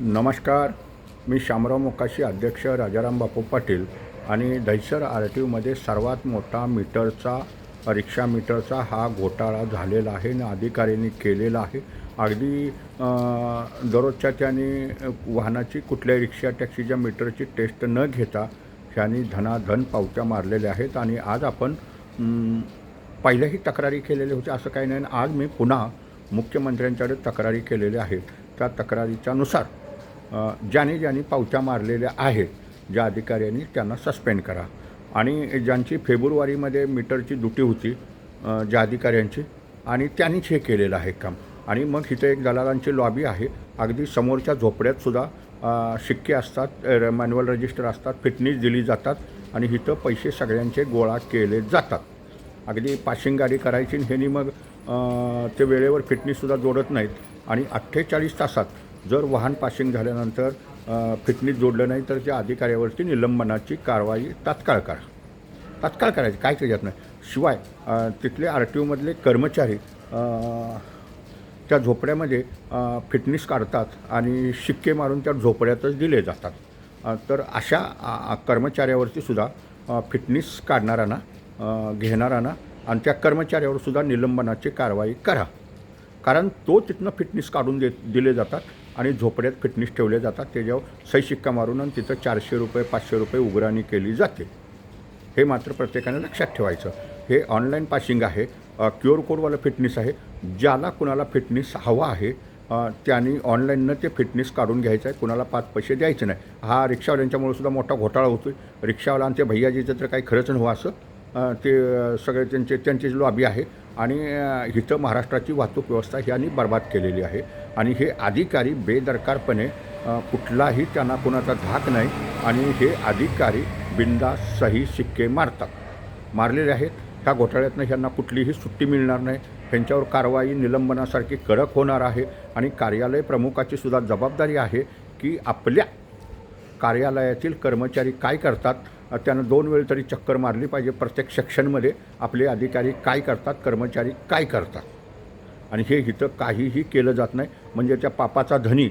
नमस्कार. मी शामराव मोकाशी अध्यक्ष राजाराम बापू पाटील आणि दहिसर आर टी ओमध्ये सर्वात मोठा मीटरचा रिक्षा मीटरचा हा घोटाळा झालेला आहे आणि अधिकाऱ्यांनी केलेला आहे. अगदी दररोजच्या त्याने वाहनाची कुठल्याही रिक्षा टॅक्सीच्या मीटरची टेस्ट न घेता त्यांनी धनाधन पावत्या मारलेल्या आहेत आणि आज आपण पहिल्याही तक्रारी केलेल्या होत्या असं काही नाही. आज मी पुन्हा मुख्यमंत्र्यांच्याकडे तक्रारी केलेल्या आहेत. त्या तक्रारीच्या नुसार ज्याने ज्याने पावत्या मारलेल्या आहेत ज्या अधिकाऱ्यांनी त्यांना सस्पेंड करा. आणि ज्यांची फेब्रुवारीमध्ये मीटरची दुटी होती ज्या अधिकाऱ्यांची आणि त्यांनीच हे केलेलं आहे काम. आणि मग इथे एक दलालांची लॉबी आहे. अगदी समोरच्या झोपड्यातसुद्धा शिक्के असतात मॅन्युअल रजिस्टर असतात फिटनेस दिली जातात आणि इथं पैसे सगळ्यांचे गोळा केले जातात. अगदी पाशिंग गाडी करायची ह्यानी ह्यांनी मग ते वेळेवर फिटनेससुद्धा जोडत नाहीत. आणि अठ्ठेचाळीस तासात जर वाहन पासिंग झाल्यानंतर फिटनेस जोडलं नाही तर त्या अधिकाऱ्यावरती निलंबनाची कारवाई तात्काळ करा. तात्काळ करायची काय त्याच्यात नाही. शिवाय तिथले आर टी ओमधले कर्मचारी त्या झोपड्यामध्ये फिटनेस काढतात आणि शिक्के मारून त्या झोपड्यातच दिले जातात. तर अशा कर्मचाऱ्यावरतीसुद्धा कर्मचाऱ्यावरती सुद्धा फिटनेस काढणाऱ्यांना घेणाऱ्यांना आणि त्या कर्मचाऱ्यावर सुद्धा निलंबनाची कारवाई करा. कारण तो तिथनं फिटनेस काढून दे दिले जातात. आणि झोपड्यात फिटनेस ठेवले जातात. त्याच्यावर सही शिक्का मारून आणि तिथं चारशे रुपये पाचशे रुपये उघराणी केली जाते. हे मात्र प्रत्येकाने लक्षात ठेवायचं. हे ऑनलाईन पासिंग आहे. क्यू आर कोडवालं फिटनेस आहे. ज्याला कुणाला फिटनेस हवा आहे त्यांनी ऑनलाईननं ते फिटनेस काढून घ्यायचं आहे. कुणाला पाच पैसे द्यायचे नाही. हा रिक्षावाल्यांच्यामुळे सुद्धा मोठा घोटाळा होतो आहे रिक्षावाला आणि भैयाजीचं तर काही खरंच नव्हं हो असं. ते सगळे त्यांचे त्यांची लॉबी आहे आणि इथं महाराष्ट्राची वाहतूक व्यवस्था ह्यांनी बर्बाद केलेली आहे. आणि हे अधिकारी बेदरकारपणे कुठलाही त्यांना कुणाचा धाक नाही आणि हे अधिकारी बिंदा सही सिक्के मारतात. मारलेले आहेत. ह्या घोटाळ्यातनं ह्यांना कुठलीही सुट्टी मिळणार नाही. ह्यांच्यावर कारवाई निलंबनासारखी कडक होणार आहे. आणि कार्यालय प्रमुखाची सुद्धा जबाबदारी आहे की आपल्या कार्यालयातील कर्मचारी काय करतात त्यांना त्यानं दोन वेळ तरी चक्कर मारली पाहिजे. प्रत्येक सेक्शनमध्ये आपले अधिकारी काय करतात कर्मचारी काय करतात. आणि हे इथं काहीही केलं जात नाही. म्हणजे त्या पापाचा धनी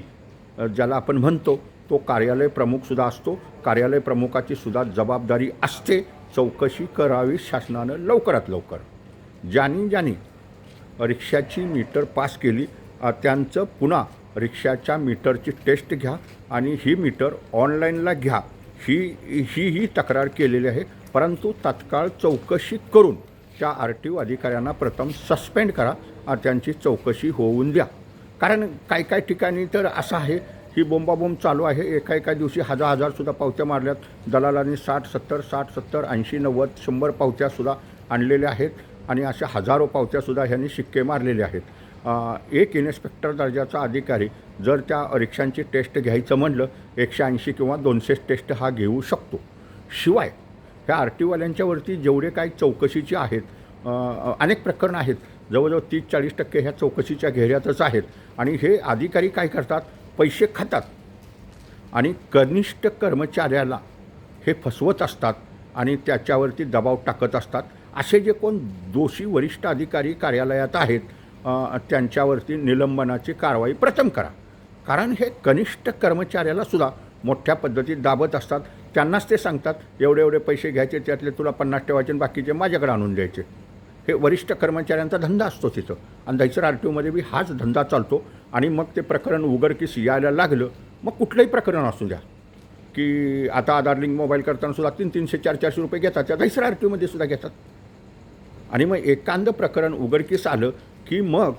ज्याला आपण म्हणतो तो कार्यालय प्रमुखसुद्धा असतो. कार्यालय प्रमुखाची सुद्धा जबाबदारी असते. चौकशी करावी शासनानं लवकरात लवकर. ज्यांनी ज्यांनी रिक्षाची मीटर पास केली त्यांचं पुन्हा रिक्षाच्या मीटरची टेस्ट घ्या आणि ही मीटर ऑनलाईनला घ्या. ही ही ही तक्रार केलेली आहे. परंतु तात्काळ चौकशी करून त्या आर टी ओ अधिकाऱ्यांना प्रथम सस्पेंड करा आणि त्यांची चौकशी होऊन द्या. कारण काय काय ठिकाणी तर असं आहे ही बोंबाबोंब चालू आहे. एका एका दिवशी हजार हजारसुद्धा पावत्या मारल्यात. दलालांनी साठ सत्तर साठ सत्तर ऐंशी नव्वद शंभर पावत्यासुद्धा आणलेल्या आहेत आणि अशा हजारो पावत्यासुद्धा ह्यांनी शिक्के मारलेले आहेत. एक इन्स्पेक्टर दर्जाचा अधिकारी जर त्या रिक्षांची टेस्ट घ्यायचं म्हणलं एकशे ऐंशी किंवा दोनशे टेस्ट हा घेऊ शकतो. शिवाय ह्या आर टीवाल्यांच्यावरती जेवढे काही चौकशीचे आहेत अनेक प्रकरणं आहेत. जवळजवळ तीस चाळीस टक्के ह्या चौकशीच्या घेऱ्यातच आहेत. आणि हे अधिकारी काय करतात? पैसे खातात. आणि कनिष्ठ कर्मचाऱ्याला हे फसवत असतात आणि त्याच्यावरती दबाव टाकत असतात. असे जे कोण दोषी वरिष्ठ अधिकारी कार्यालयात आहेत त्यांच्यावरती निलंबनाची कारवाई प्रथम करा. कारण हे कनिष्ठ कर्मचाऱ्याला सुद्धा मोठ्या पद्धतीत दाबत असतात. त्यांनाच ते सांगतात एवढे एवढे पैसे घ्यायचे त्यातले तुला पन्नास ठेवायचे आणि बाकीचे माझ्याकडे आणून द्यायचे. हे वरिष्ठ कर्मचाऱ्यांचा धंदा असतो तिथं. आणि दहिसर आर टी ओमध्ये बी हाच धंदा चालतो. आणि मग ते प्रकरण उघडकीस यायला लागलं मग कुठलंही प्रकरण असू द्या. की आता आधार लिंक मोबाईल करताना सुद्धा तीन तीनशे चार चारशे रुपये घेतात. त्या दहिसर आर टी ओमध्ये सुद्धा घेतात. आणि मग एकांद प्रकरण उघडकीस आलं की मग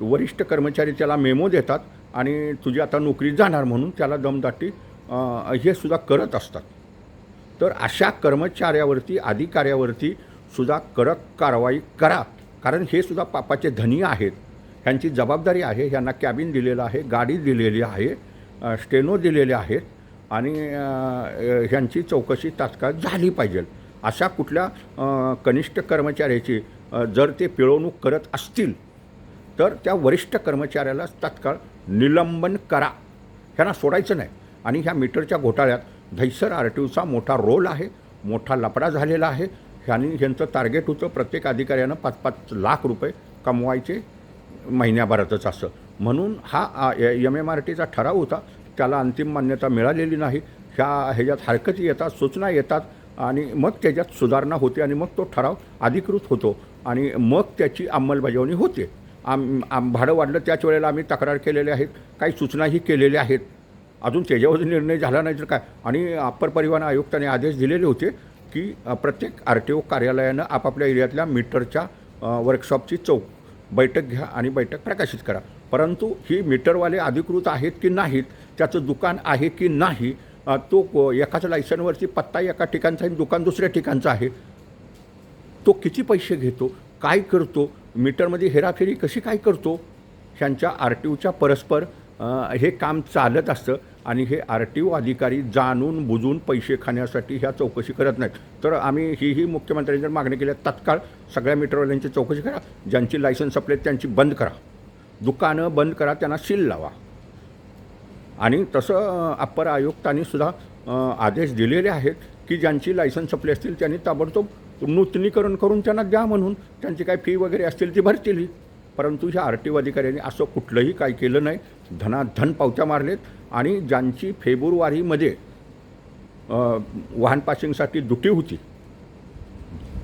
वरिष्ठ कर्मचारी त्याला मेमो देतात आणि तुझी आता नोकरी जाणार म्हणून त्याला दमदाटी हे सुद्धा करत असतात. तर अशा कर्मचाऱ्यावरती अधिकाऱ्यावरती सुद्धा कडक कारवाई करा. कारण हे सुद्धा पापाचे धनी आहेत. ह्यांची जबाबदारी आहे. ह्यांना कॅबिन दिलेलं आहे गाडी दिलेली आहे स्टेनो दिलेले आहेत आणि ह्यांची चौकशी तात्काळ झाली पाहिजे. अशा कुठल्या कनिष्ठ कर्मचाऱ्याची जर ते पिळवणूक करत असतील तर त्या वरिष्ठ कर्मचाऱ्याला तात्काळ निलंबन करा. ह्यांना सोडायचं नाही. आणि ह्या मीटरच्या घोटाळ्यात धैसर आर टी ओचा मोठा रोल आहे मोठा लपडा झालेला आहे. ह्यांनी ह्यांचं टार्गेट होतं प्रत्येक अधिकाऱ्यानं पाच पाच लाख रुपये कमवायचे महिन्याभरातच असं. म्हणून हा एम एम आर टीचा ठराव होता. त्याला अंतिम मान्यता मिळालेली नाही. ह्या ह्याच्यात हरकती येतात सूचना येतात आणि मग त्याच्यात सुधारणा होते आणि मग तो ठराव अधिकृत होतो. आणि मग त्याची अंमलबजावणी होते. आम आम भाडं वाढलं त्याच वेळेला आम्ही तक्रार केलेल्या आहेत. काही सूचनाही केलेल्या आहेत. अजून त्याच्यावर निर्णय झाला नाही तर काय? आणि अप्पर परिवहन आयुक्ताने आदेश दिलेले होते की प्रत्येक आर टी ओ कार्यालयानं आपापल्या एरियातल्या मीटरच्या वर्कशॉपची चौक बैठक घ्या आणि बैठक प्रकाशित करा. परंतु ही मीटरवाले अधिकृत आहेत की नाहीत त्याचं दुकान आहे की नाही तो एकाच लायसनवरची पत्ता एका ठिकाणचा आहे दुकान दुसऱ्या ठिकाणचं आहे तो किती पैसे घेतो? काय करतो? मीटरमध्ये हेराफेरी कशी काय करतो? ह्यांच्या आर टी ओच्या परस्पर हे काम चालत असतं आणि हे आर टी ओ अधिकारी जाणून बुजून पैसे खाण्यासाठी ह्या चौकशी करत नाहीत. तर आम्ही हीही मुख्यमंत्र्यांनी जर मागणी केली आहे, तत्काळ सगळ्या मीटरवाल्यांची चौकशी करा. ज्यांची लायसन्स आपले त्यांची बंद करा. दुकानं बंद करा त्यांना सील लावा. आणि तसं अप्पर आयुक्तांनी सुद्धा आदेश दिलेले आहेत की ज्यांची लायसन्स संपली असतील त्यांनी ताबडतोब नूतनीकरण करून त्यांना द्या म्हणून. त्यांची काय फी वगैरे असतील ती भरतील परंतु ह्या आर टी ओ अधिकाऱ्यांनी असं कुठलंही काही केलं नाही. धनाधन पावत्या मारलेत. आणि ज्यांची फेब्रुवारीमध्ये वाहन पासिंगसाठी दुटी होती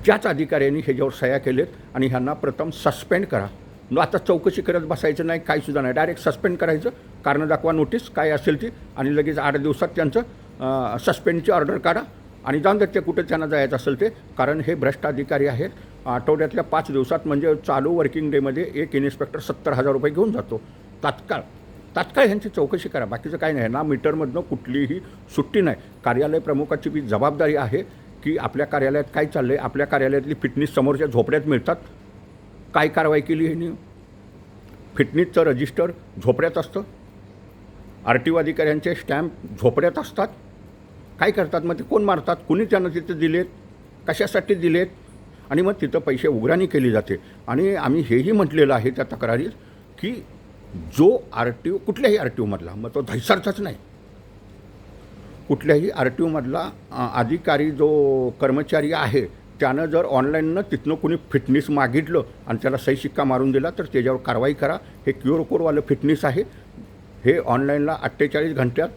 त्याच अधिकाऱ्यांनी ह्याच्यावर सह्या केलेत आणि ह्यांना प्रथम सस्पेंड करा. न आता चौकशी करत बसायचं नाही काही सुद्धा नाही. डायरेक्ट सस्पेंड करायचं. कारण दाखवा नोटीस काय असेल ती. आणि लगेच आठ दिवसात त्यांचं सस्पेंडची ऑर्डर काढा. आणि जाऊन देत ते कुठे त्यांना जायचं असेल ते कारण हे भ्रष्ट अधिकारी आहेत. आठवड्यातल्या पाच दिवसात म्हणजे चालू वर्किंग डेमध्ये एक इन्स्पेक्टर सत्तर हजार रुपये घेऊन जातो. तात्काळ. तात्काळ ह्यांची चौकशी करा. बाकीचं काही नाही. ना मीटरमधनं कुठलीही सुट्टी नाही. कार्यालय प्रमुखाची बी जबाबदारी आहे की आपल्या कार्यालयात काय चाललं आहे आपल्या कार्यालयातली फिटनेस समोरच्या झोपड्यात मिळतात. काय कारवाई केली ह्यांनी? फिटनेसचं रजिस्टर झोपड्यात असतं. आर टी ओ अधिकाऱ्यांचे स्टॅम्प झोपड्यात असतात. काय करतात? मग ते कोण मारतात? कुणी त्यांना तिथे दिलेत? कशासाठी दिलेत? आणि मग तिथं पैसे उघराणी केली जाते. आणि आम्ही हेही म्हटलेलं आहे त्या तक्रारीत की जो आर टी ओ कुठल्याही आर टी ओमधला मग तो धैसारचाच नाही. कुठल्याही आर टी ओमधला अधिकारी जो कर्मचारी आहे त्यानं जर ऑनलाईननं तिथनं कुणी फिटनेस मागितलं आणि त्याला सही शिक्का मारून दिला तर त्याच्यावर कारवाई करा. हे क्युअर कोडवालं फिटनेस आहे. हे ऑनलाईनला अठ्ठेचाळीस घंट्यात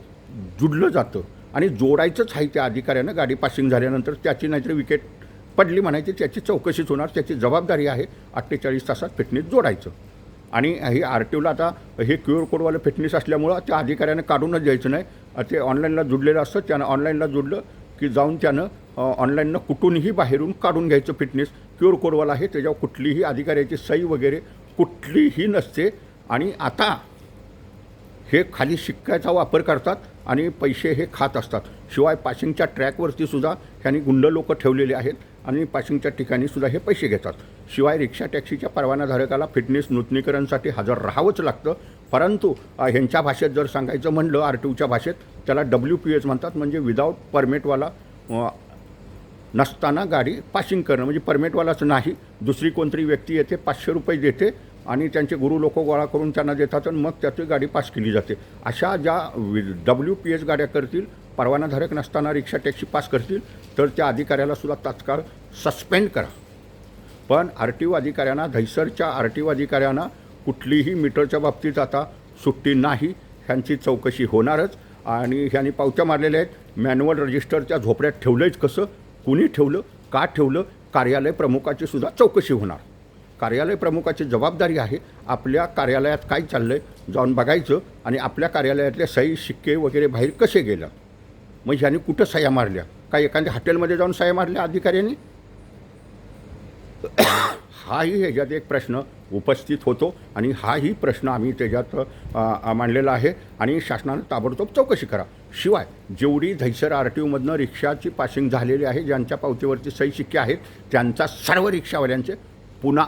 जुडलं जातं. आणि जोडायचंच आहे त्या अधिकाऱ्यानं. गाडी पासिंग झाल्यानंतर त्याची नाहीतर विकेट पडली म्हणायची. त्याची चौकशीच होणार. त्याची जबाबदारी आहे. अठ्ठेचाळीस तासात फिटनेस जोडायचं. आणि हे आर टी ओला आता हे क्यू आर कोडवालं फिटनेस असल्यामुळं त्या अधिकाऱ्यानं काढूनच द्यायचं नाही. ते ऑनलाईनला जुडलेलं असतं. त्यानं ऑनलाईनला जुडलं की जाऊन त्यानं ऑनलाईननं कुठूनही बाहेरून काढून घ्यायचं फिटनेस क्यू आर कोडवाला आहे. त्याच्यावर कुठलीही अधिकाऱ्याची सही वगैरे कुठलीही नसते. आणि आता हे खाली शिक्क्याचा वापर करतात. आणि पैसे हे खात असतात. शिवाय पाशिंगच्या ट्रॅकवरती सुद्धा ह्यांनी गुंड लोक ठेवलेले आहेत आणि पाशिंगच्या ठिकाणी सुद्धा हे पैसे घेतात. शिवाय रिक्षा टॅक्सीच्या परवानाधारकाला फिटनेस नूतनीकरणसाठी हजर राहावंच लागतं. परंतु ह्यांच्या भाषेत जर सांगायचं म्हणलं आर टी ओच्या भाषेत त्याला डब्ल्यू पी एच म्हणतात. म्हणजे विदाऊट परमिटवाला नसताना गाडी पासिंग करणं. म्हणजे परमिटवालाच नाही. दुसरी कोणतरी व्यक्ती येते पाचशे रुपये देते आणि त्यांचे गुरु लोक गोळा करून त्यांना देतात आणि मग त्याची गाडी पास केली जाते. अशा ज्या डब्ल्यू पी एच गाड्या करतील परवानाधारक नसताना रिक्षा टॅक्सी पास करतील तर त्या अधिकाऱ्याला सुद्धा तात्काळ सस्पेंड करा. पण आर टी ओ अधिकाऱ्यांना धैसरच्या आर टी ओ अधिकाऱ्यांना कुठलीही मीटरच्या बाबतीत आता सुट्टी नाही ह्यांची चौकशी होणारच. आणि ह्यांनी पावत्या मारलेल्या आहेत. मॅन्युअल रजिस्टरच्या झोपड्यात ठेवलंच कसं कुणी ठेवलं का ठेवलं कार्यालय प्रमुखाची सुद्धा चौकशी होणार. कार्यालय प्रमुखाची जबाबदारी आहे. आपल्या कार्यालयात काय चाललं आहे जाऊन बघायचं आणि आपल्या कार्यालयातले सही शिक्के वगैरे बाहेर कसे गेलं? मग ह्यांनी कुठं सह्या मारल्या? काय एखाद्या हॉटेलमध्ये जाऊन सह्या मारल्या अधिकाऱ्यांनी? हाही ह्याच्यात एक प्रश्न उपस्थित होतो आणि हाही प्रश्न आम्ही त्याच्यात मांडलेला आहे आणि शासनानं ताबडतोब चौकशी करा. शिवाय जेवढी धैसर आर टी ओमधनं रिक्षाची पासिंग झालेली आहे ज्यांच्या पावतीवरती सही शिक्के आहेत त्यांचा सर्व रिक्षावाल्यांचे पुन्हा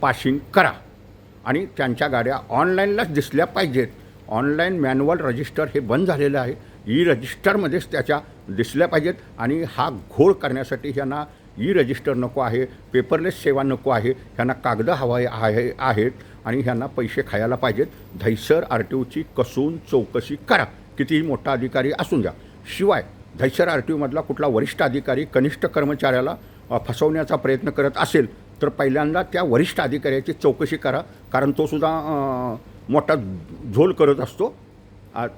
पासिंग करा. आणि त्यांच्या गाड्या ऑनलाईनलाच दिसल्या पाहिजेत. ऑनलाईन मॅन्युअल रजिस्टर हे बंद झालेलं आहे. ई रजिस्टरमध्येच त्याच्या दिसल्या पाहिजेत आणि हा घोळ करण्यासाठी ह्यांना ई रजिस्टर नको आहे पेपरलेस सेवा नको आहे ह्यांना कागद हवा आहे आहेत आणि ह्यांना पैसे खायला पाहिजेत. धैसर आर टी ओची कसून चौकशी करा. कितीही मोठा अधिकारी असून द्या. शिवाय धैसर आर टी ओमधला कुठला वरिष्ठ अधिकारी कनिष्ठ कर्मचाऱ्याला फसवण्याचा प्रयत्न करत असेल तर पहिल्यांदा त्या वरिष्ठ अधिकाऱ्याची चौकशी करा कारण तो सुद्धा मोठा झोल करत असतो.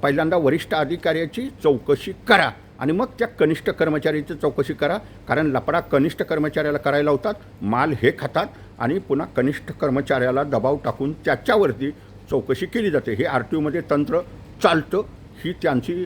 पहिल्यांदा वरिष्ठ अधिकाऱ्याची चौकशी करा आणि मग त्या कनिष्ठ कर्मचाऱ्याची चौकशी करा कारण लपडा कनिष्ठ कर्मचाऱ्याला करायला होतात माल हे खातात आणि पुन्हा कनिष्ठ कर्मचाऱ्याला दबाव टाकून त्याच्यावरती चौकशी केली जाते. हे आर टी ओमध्ये तंत्र चालतं ही त्यांची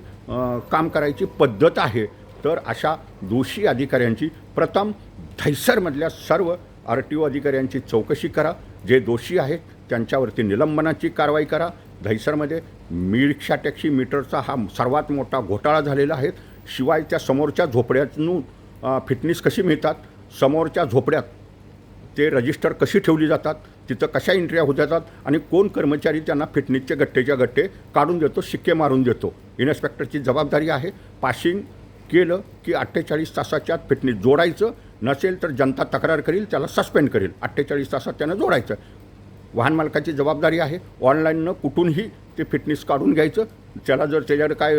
काम करायची पद्धत आहे. तर अशा दोषी अधिकाऱ्यांची प्रथम थैसरमधल्या सर्व आर टी ओ अधिकाऱ्यांची चौकशी करा. जे दोषी आहेत त्यांच्यावरती निलंबनाची कारवाई करा. दहिसरमध्ये मी रिक्षा टॅक्सी मीटरचा हा सर्वात मोठा घोटाळा झालेला आहे. शिवाय त्या समोरच्या झोपड्यातून फिटनेस कशी मिळतात? समोरच्या झोपड्यात ते रजिस्टर कशी ठेवली जातात? तिथं कशा एंट्र्या होत जातात? आणि कोण कर्मचारी त्यांना फिटनेसचे गट्टेच्या गट्टे काढून देतो शिक्के मारून देतो? इन्स्पेक्टरची जबाबदारी आहे. पासिंग केलं की अठ्ठेचाळीस तासाच्या आत फिटनेस जोडायचं. नसेल तर जनता तक्रार करील त्याला सस्पेंड करेल. अठ्ठेचाळीस तासात त्यानं जोडायचं. वाहन मालकाची जबाबदारी आहे. ऑनलाईननं कुठूनही ते फिटनेस काढून घ्यायचं. त्याला जर त्याच्याकडे काय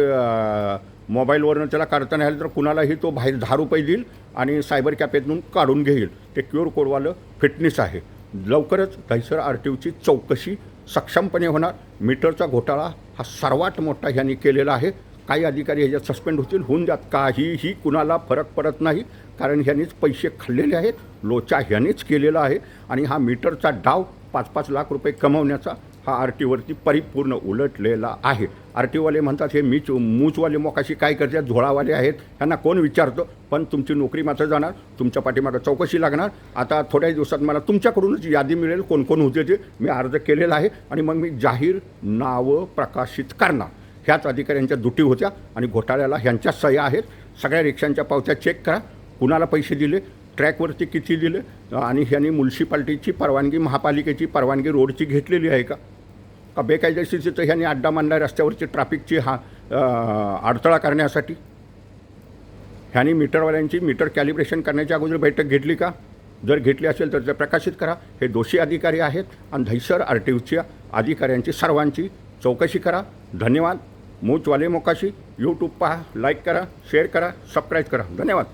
मोबाईलवरनं त्याला काढता नाही आलं तर कुणालाही तो बाहेर दहा रुपये देईल आणि सायबर कॅफेतून काढून घेईल. ते क्युअर कोडवालं फिटनेस आहे. लवकरच दहिसर आर टी ओची चौकशी सक्षमपणे होणार. मीटरचा घोटाळा हा सर्वात मोठा ह्यांनी केलेला आहे. काही अधिकारी ह्याच्यात सस्पेंड होतील. होऊन जात काहीही कुणाला फरक पडत नाही. कारण ह्यानेच पैसे खाल्लेले आहेत लोचा ह्यानेच केलेला आहे आणि हा मीटरचा डाव पाच पाच लाख रुपये कमवण्याचा हा आर टीवरती परिपूर्ण उलटलेला आहे. आर टीवाले म्हणतात हे मीच मूचवाले मोकाशी काय करतात? झोळावाले आहेत. ह्यांना कोण विचारतं? पण तुमची नोकरी मात्र जाणार तुमच्या पाठीमागं चौकशी लागणार. आता थोड्या दिवसात मला तुमच्याकडूनच यादी मिळेल कोण कोण होते ते मी अर्ज केलेला आहे आणि मग मी जाहीर नावं प्रकाशित करणार. ह्याच अधिकाऱ्यांच्या दुटी होत्या आणि घोटाळ्याला ह्यांच्या सह्या आहेत. सगळ्या रिक्षांच्या पावत्या चेक करा. कुणाला पैसे दिले ट्रॅकवरती किती दिले आणि ह्यांनी म्युन्सिपाल्टीची परवानगी महापालिकेची परवानगी रोडची घेतलेली आहे का? का बेकायदेशीरचं ह्यांनी अड्डा मांडला रस्त्यावरची ट्रॅफिकची हा अडथळा करण्यासाठी? ह्यांनी मीटरवाल्यांची मीटर कॅलिब्रेशन करण्याच्या अगोदर बैठक घेतली का? जर घेतली असेल तर ते प्रकाशित करा. हे दोषी अधिकारी आहेत आणि धैसर आर टी ओच्या अधिकाऱ्यांची सर्वांची चौकशी करा. धन्यवाद. मूचवाले मोकाशी. यूट्यूब पहा लाईक करा शेअर करा सबस्क्राईब करा. धन्यवाद.